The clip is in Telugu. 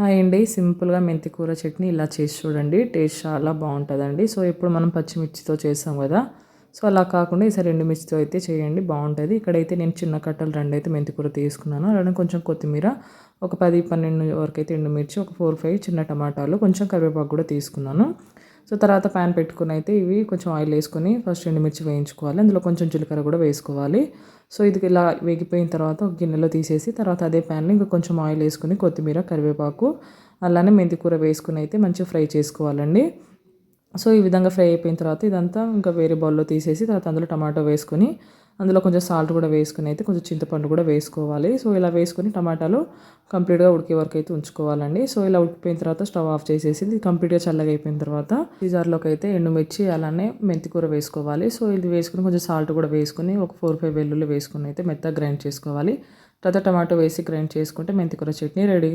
హాయ్ అండి. సింపుల్గా మెంతి కూర చట్నీ ఇలా చేసి చూడండి. టేస్ట్ చాలా బాగుంటుందండి. సో ఇప్పుడు మనం పచ్చిమిర్చితో చేస్తాం కదా. సో అలా కాకుండా ఈసారి ఎండుమిర్చితో అయితే చేయండి. బాగుంటుంది. ఇక్కడైతే నేను చిన్న కట్టలు రెండు అయితే మెంతికూర తీసుకున్నాను. అలానే కొంచెం కొత్తిమీర ఒక పది పన్నెండు వరకు అయితే ఎండుమిర్చి ఒక ఫోర్ ఫైవ్ చిన్న టమాటాలు కొంచెం కరివేపాకు కూడా తీసుకున్నాను. సో తర్వాత ప్యాన్ పెట్టుకుని అయితే ఇవి కొంచెం ఆయిల్ వేసుకొని ఫస్ట్ ఎండుమిర్చి వేయించుకోవాలి. అందులో కొంచెం జీలకర్ర కూడా వేసుకోవాలి. సో ఇది ఇలా వేగిపోయిన తర్వాత ఒక గిన్నెలో తీసేసి తర్వాత అదే ప్యాన్లో ఇంకా కొంచెం ఆయిల్ వేసుకొని కొత్తిమీర కరివేపాకు అలానే మెంతి కూర వేసుకుని అయితే మంచిగా ఫ్రై చేసుకోవాలండి. సో ఈ విధంగా ఫ్రై అయిపోయిన తర్వాత ఇదంతా ఇంకా వేరే బౌల్లో తీసేసి తర్వాత అందులో టమాటో వేసుకొని అందులో కొంచెం సాల్ట్ కూడా వేసుకుని అయితే కొంచెం చింతపండు కూడా వేసుకోవాలి. సో ఇలా వేసుకొని టమాటాలు కంప్లీట్గా ఉడికే వరకు అయితే ఉంచుకోవాలండి. సో ఇలా ఉడికిపోయిన తర్వాత స్టవ్ ఆఫ్ చేసేసి ఇది కంప్లీట్గా చల్లగా అయిపోయిన తర్వాత ఈ జార్లోకి అయితే ఎండుమిర్చి అలానే మెంతికూర వేసుకోవాలి. సో ఇది వేసుకుని కొంచెం సాల్ట్ కూడా వేసుకుని ఒక ఫోర్ ఫైవ్ వెల్లుల్లి వేసుకుని అయితే మెత్తగా గ్రైండ్ చేసుకోవాలి. తర్వాత టమాటో వేసి గ్రైండ్ చేసుకుంటే మెంతికూర చట్నీ రెడీ.